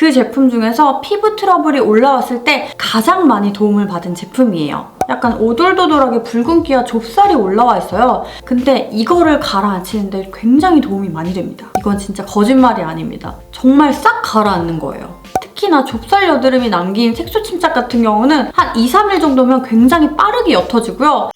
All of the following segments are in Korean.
그 제품 중에서 피부 트러블이 올라왔을 때 가장 많이 도움을 받은 제품이에요. 약간 오돌도돌하게 붉은기와 좁쌀이 올라와 있어요. 근데 이거를 가라앉히는데 굉장히 도움이 많이 됩니다. 이건 진짜 거짓말이 아닙니다. 정말 싹 가라앉는 거예요. 특히나 좁쌀 여드름이 남긴 색소 침착 같은 경우는 한 2, 3일 정도면 굉장히 빠르게 옅어지고요.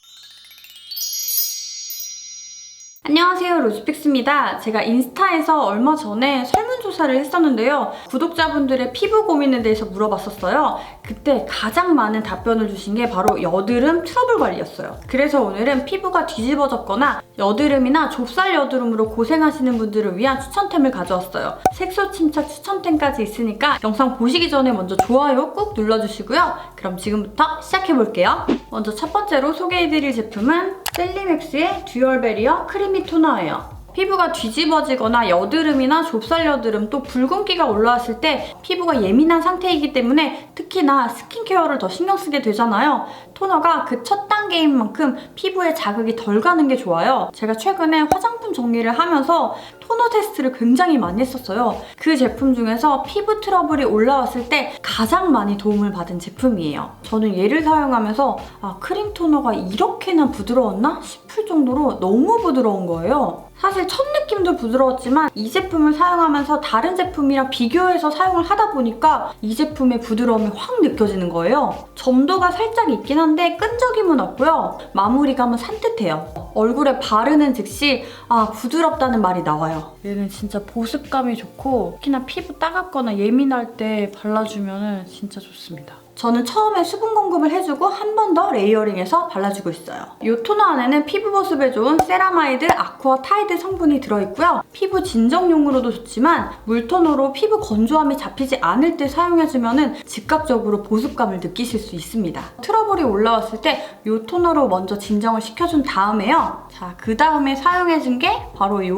안녕하세요 로즈픽스입니다. 제가 인스타에서 얼마 전에 설문조사를 했었는데요. 구독자분들의 피부 고민에 대해서 물어봤었어요. 그때 가장 많은 답변을 주신 게 바로 여드름 트러블 관리였어요. 그래서 오늘은 피부가 뒤집어졌거나 여드름이나 좁쌀 여드름으로 고생하시는 분들을 위한 추천템을 가져왔어요. 색소 침착 추천템까지 있으니까 영상 보시기 전에 먼저 좋아요 꾹 눌러주시고요. 그럼 지금부터 시작해볼게요. 먼저 첫 번째로 소개해드릴 제품은 셀리맥스의 듀얼 베리어 크리미 토너예요. 피부가 뒤집어지거나 여드름이나 좁쌀 여드름 또 붉은기가 올라왔을 때 피부가 예민한 상태이기 때문에 특히나 스킨케어를 더 신경 쓰게 되잖아요. 토너가 그 첫 단계인 만큼 피부에 자극이 덜 가는 게 좋아요. 제가 최근에 화장품 정리를 하면서 토너 테스트를 굉장히 많이 했었어요. 그 제품 중에서 피부 트러블이 올라왔을 때 가장 많이 도움을 받은 제품이에요. 저는 얘를 사용하면서 아, 크림 토너가 이렇게나 부드러웠나 싶을 정도로 너무 부드러운 거예요. 사실 첫 느낌도 부드러웠지만 이 제품을 사용하면서 다른 제품이랑 비교해서 사용을 하다 보니까 이 제품의 부드러움이 확 느껴지는 거예요. 점도가 살짝 있긴 한데 끈적임은 없고요. 마무리감은 산뜻해요. 얼굴에 바르는 즉시 아 부드럽다는 말이 나와요. 얘는 진짜 보습감이 좋고 특히나 피부 따갑거나 예민할 때 발라주면 진짜 좋습니다. 저는 처음에 수분 공급을 해주고 한 번 더 레이어링해서 발라주고 있어요. 이 토너 안에는 피부 보습에 좋은 세라마이드, 아쿠아 타이드 성분이 들어있고요. 피부 진정용으로도 좋지만 물토너로 피부 건조함이 잡히지 않을 때 사용해주면 즉각적으로 보습감을 느끼실 수 있습니다. 트러블이 올라왔을 때 이 토너로 먼저 진정을 시켜준 다음에요. 자, 그 다음에 사용해준 게 바로 이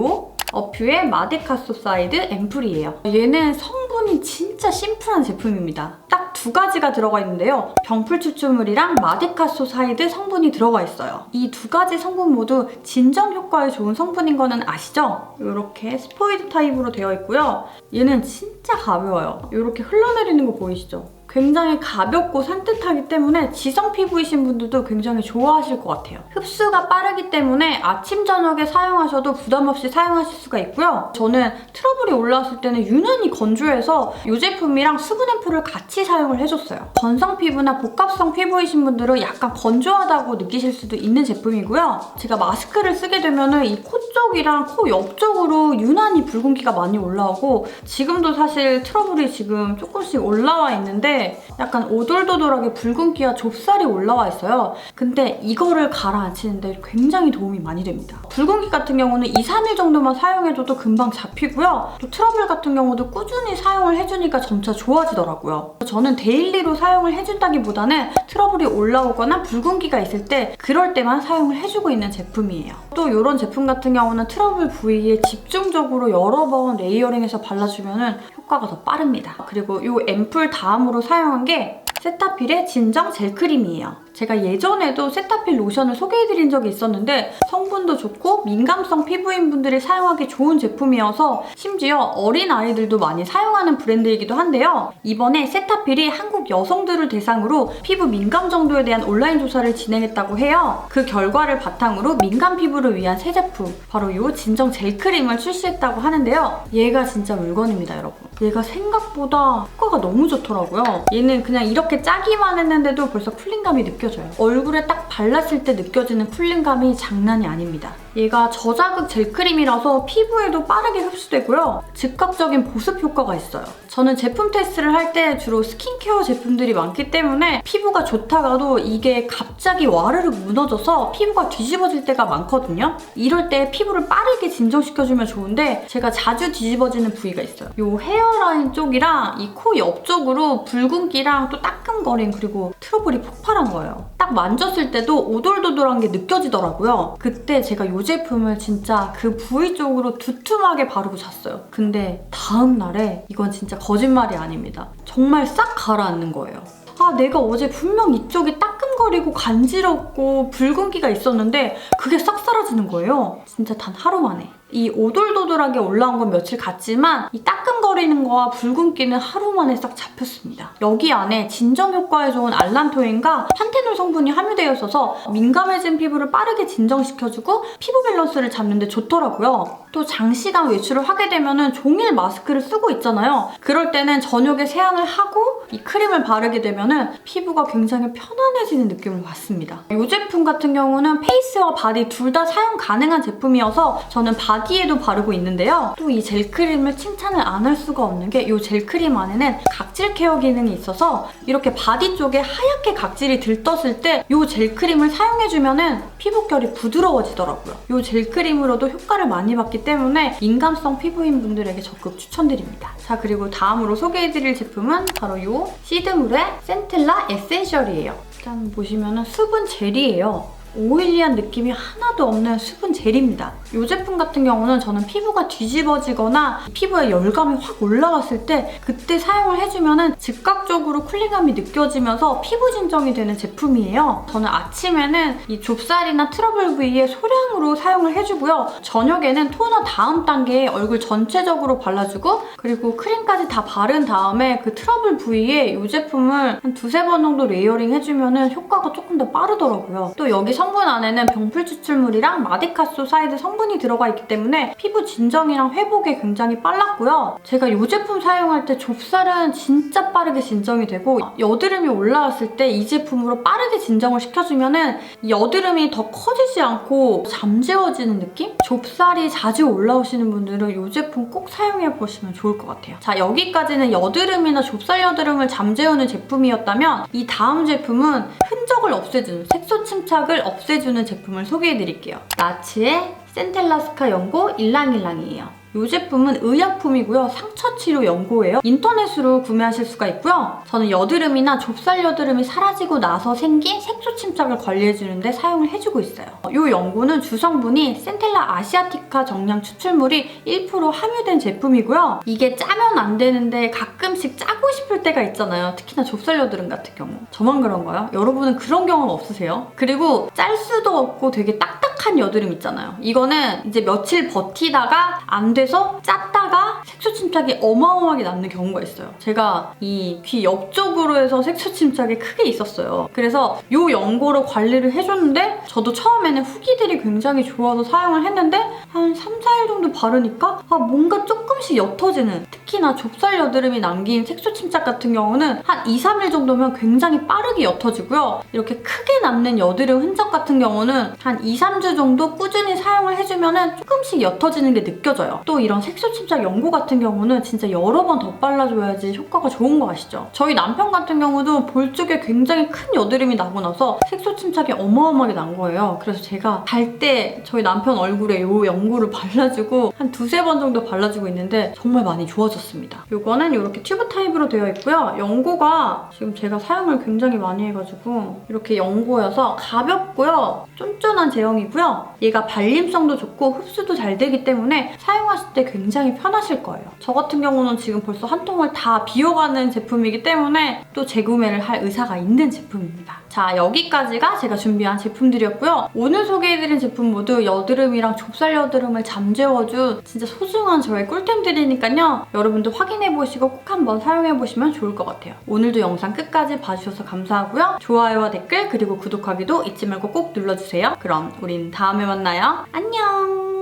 어퓨의 마데카소 사이드 앰플이에요. 얘는 성분이 진짜 심플한 제품입니다. 딱두 가지가 들어가 있는데요. 병풀 추출물이랑 마데카소 사이드 성분이 들어가 있어요. 이 두 가지 성분 모두 진정 효과에 좋은 성분인 거는 아시죠? 이렇게 스포이드 타입으로 되어 있고요. 얘는 진짜 가벼워요. 이렇게 흘러내리는 거 보이시죠? 굉장히 가볍고 산뜻하기 때문에 지성 피부이신 분들도 굉장히 좋아하실 것 같아요. 흡수가 빠르기 때문에 아침, 저녁에 사용하셔도 부담 없이 사용하실 수가 있고요. 저는 트러블이 올라왔을 때는 유난히 건조해서 이 제품이랑 수분 앰플을 같이 사용을 해줬어요. 건성 피부나 복합성 피부이신 분들은 약간 건조하다고 느끼실 수도 있는 제품이고요. 제가 마스크를 쓰게 되면 이코 쪽이랑 코 옆쪽으로 유난히 붉은기가 많이 올라오고 지금도 사실 트러블이 지금 조금씩 올라와 있는데 약간 오돌도돌하게 붉은기와 좁쌀이 올라와 있어요. 근데 이거를 가라앉히는데 굉장히 도움이 많이 됩니다. 붉은기 같은 경우는 2, 3일 정도만 사용해줘도 금방 잡히고요. 또 트러블 같은 경우도 꾸준히 사용을 해주니까 점차 좋아지더라고요. 저는 데일리로 사용을 해준다기보다는 트러블이 올라오거나 붉은기가 있을 때 그럴 때만 사용을 해주고 있는 제품이에요. 또 이런 제품 같은 경우 는 트러블 부위에 집중적으로 여러 번 레이어링해서 발라주면 효과가 더 빠릅니다. 그리고 이 앰플 다음으로 사용한 게 세타필의 진정 젤크림이에요. 제가 예전에도 세타필 로션을 소개해드린 적이 있었는데 성분도 좋고 민감성 피부인 분들이 사용하기 좋은 제품이어서 심지어 어린 아이들도 많이 사용하는 브랜드이기도 한데요. 이번에 세타필이 한국 여성들을 대상으로 피부 민감 정도에 대한 온라인 조사를 진행했다고 해요. 그 결과를 바탕으로 민감 피부를 위한 새 제품 바로 이 진정 젤크림을 출시했다고 하는데요. 얘가 진짜 물건입니다, 여러분. 얘가 생각보다 효과가 너무 좋더라고요. 얘는 그냥 이렇게 짜기만 했는데도 벌써 쿨링감이 느껴져요. 얼굴에 딱 발랐을 때 느껴지는 쿨링감이 장난이 아닙니다. 얘가 저자극 젤크림이라서 피부에도 빠르게 흡수되고요. 즉각적인 보습 효과가 있어요. 저는 제품 테스트를 할 때 주로 스킨케어 제품들이 많기 때문에 피부가 좋다가도 이게 갑자기 와르르 무너져서 피부가 뒤집어질 때가 많거든요. 이럴 때 피부를 빠르게 진정시켜주면 좋은데 제가 자주 뒤집어지는 부위가 있어요. 이 헤어라인 쪽이랑 이 코 옆쪽으로 붉은기랑 또 따끔거림 그리고 트러블이 폭발한 거예요. 딱 만졌을 때도 오돌도돌한 게 느껴지더라고요. 그때 제가 이 제품을 진짜 그 부위 쪽으로 두툼하게 바르고 잤어요. 근데 다음 날에 이건 진짜 거짓말이 아닙니다. 정말 싹 가라앉는 거예요. 아, 내가 어제 분명 이쪽이 따끔거리고 간지럽고 붉은기가 있었는데 그게 싹 사라지는 거예요. 진짜 단 하루 만에. 이 오돌도돌하게 올라온 건 며칠 갔지만 이 따끔거리는 거와 붉은기는 하루 만에 싹 잡혔습니다. 여기 안에 진정 효과에 좋은 알란토인과 판테놀 성분이 함유되어 있어서 민감해진 피부를 빠르게 진정시켜주고 피부 밸런스를 잡는 데 좋더라고요. 또 장시간 외출을 하게 되면 종일 마스크를 쓰고 있잖아요. 그럴 때는 저녁에 세안을 하고 이 크림을 바르게 되면 피부가 굉장히 편안해지는 느낌을 받습니다. 이 제품 같은 경우는 페이스와 바디 둘 다 사용 가능한 제품이어서 저는 바디에도 바르고 있는데요. 또 이 젤크림을 칭찬을 안 할 수가 없는 게 이 젤크림 안에는 각질 케어 기능이 있어서 이렇게 바디 쪽에 하얗게 각질이 들떴을 때 이 젤크림을 사용해주면 피부결이 부드러워지더라고요. 이 젤크림으로도 효과를 많이 봤기 때문에 민감성 피부인 분들에게 적극 추천드립니다. 자 그리고 다음으로 소개해드릴 제품은 바로 이 시드물의 센텔라 에센셜이에요. 일단 보시면 수분 젤이에요. 오일리한 느낌이 하나도 없는 수분 젤입니다. 이 제품 같은 경우는 저는 피부가 뒤집어지거나 피부에 열감이 확 올라갔을 때 그때 사용을 해주면 즉각적으로 쿨링감이 느껴지면서 피부 진정이 되는 제품이에요. 저는 아침에는 이 좁쌀이나 트러블 부위에 소량으로 사용을 해주고요. 저녁에는 토너 다음 단계에 얼굴 전체적으로 발라주고 그리고 크림까지 다 바른 다음에 그 트러블 부위에 이 제품을 한 두세 번 정도 레이어링 해주면 효과가 조금 더 빠르더라고요. 또 여기 성분 안에는 병풀 추출물이랑 마데카소 사이드 성분 이 들어가 있기 때문에 피부 진정이랑 회복에 굉장히 빨랐고요. 제가 이 제품 사용할 때 좁쌀은 진짜 빠르게 진정이 되고 여드름이 올라왔을 때 이 제품으로 빠르게 진정을 시켜주면 여드름이 더 커지지 않고 잠재워지는 느낌? 좁쌀이 자주 올라오시는 분들은 이 제품 꼭 사용해보시면 좋을 것 같아요. 자 여기까지는 여드름이나 좁쌀 여드름을 잠재우는 제품이었다면 이 다음 제품은 흔적을 없애주는 색소 침착을 없애주는 제품을 소개해드릴게요. 나츠의 센텔라스카 연고 일랑일랑이에요. 이 제품은 의약품이고요. 상처 치료 연고예요. 인터넷으로 구매하실 수가 있고요. 저는 여드름이나 좁쌀 여드름이 사라지고 나서 생긴 색소 침착을 관리해주는데 사용을 해주고 있어요. 이 연고는 주성분이 센텔라 아시아티카 정량 추출물이 1% 함유된 제품이고요. 이게 짜면 안 되는데 가끔씩 짜고 싶을 때가 있잖아요. 특히나 좁쌀 여드름 같은 경우. 저만 그런가요? 여러분은 그런 경험 없으세요? 그리고 짤 수도 없고 되게 딱딱 한 여드름 있잖아요. 이거는 이제 며칠 버티다가 안 돼서 짰다가 색소 침착이 어마어마하게 남는 경우가 있어요. 제가 이 귀 옆쪽으로 해서 색소 침착이 크게 있었어요. 그래서 이 연고로 관리를 해줬는데 저도 처음에는 후기들이 굉장히 좋아서 사용을 했는데 한 3, 4일 정도 바르니까 아 뭔가 조금씩 옅어지는 특히나 좁쌀 여드름이 남긴 색소 침착 같은 경우는 한 2, 3일 정도면 굉장히 빠르게 옅어지고요. 이렇게 크게 남는 여드름 흔적 같은 경우는 한 2, 3주 정도 꾸준히 사용을 해주면 조금씩 옅어지는 게 느껴져요. 또 이런 색소 침착 연고 같은 경우는 진짜 여러 번더 발라줘야지 효과가 좋은 거 아시죠? 저희 남편 같은 경우도 볼 쪽에 굉장히 큰 여드름이 나고 나서 색소 침착이 어마어마하게 난 거예요. 그래서 제가 잘 때 저희 남편 얼굴에 이 연고를 발라주고 한 두세 번 정도 발라주고 있는데 정말 많이 좋아졌습니다. 이거는 이렇게 튜브 타입으로 되어 있고요. 연고가 지금 제가 사용을 굉장히 많이 해가지고 이렇게 연고여서 가볍고요. 쫀쫀한 제형이 고요. 얘가 발림성도 좋고 흡수도 잘 되기 때문에 사용하실 때 굉장히 편하실 거예요. 저 같은 경우는 지금 벌써 한 통을 다 비워가는 제품이기 때문에 또 재구매를 할 의사가 있는 제품입니다. 자 여기까지가 제가 준비한 제품들이었고요. 오늘 소개해드린 제품 모두 여드름이랑 좁쌀 여드름을 잠재워준 진짜 소중한 저의 꿀템들이니까요. 여러분도 확인해보시고 꼭 한번 사용해보시면 좋을 것 같아요. 오늘도 영상 끝까지 봐주셔서 감사하고요. 좋아요와 댓글 그리고 구독하기도 잊지 말고 꼭 눌러주세요. 그럼 우린 다음에 만나요. 안녕!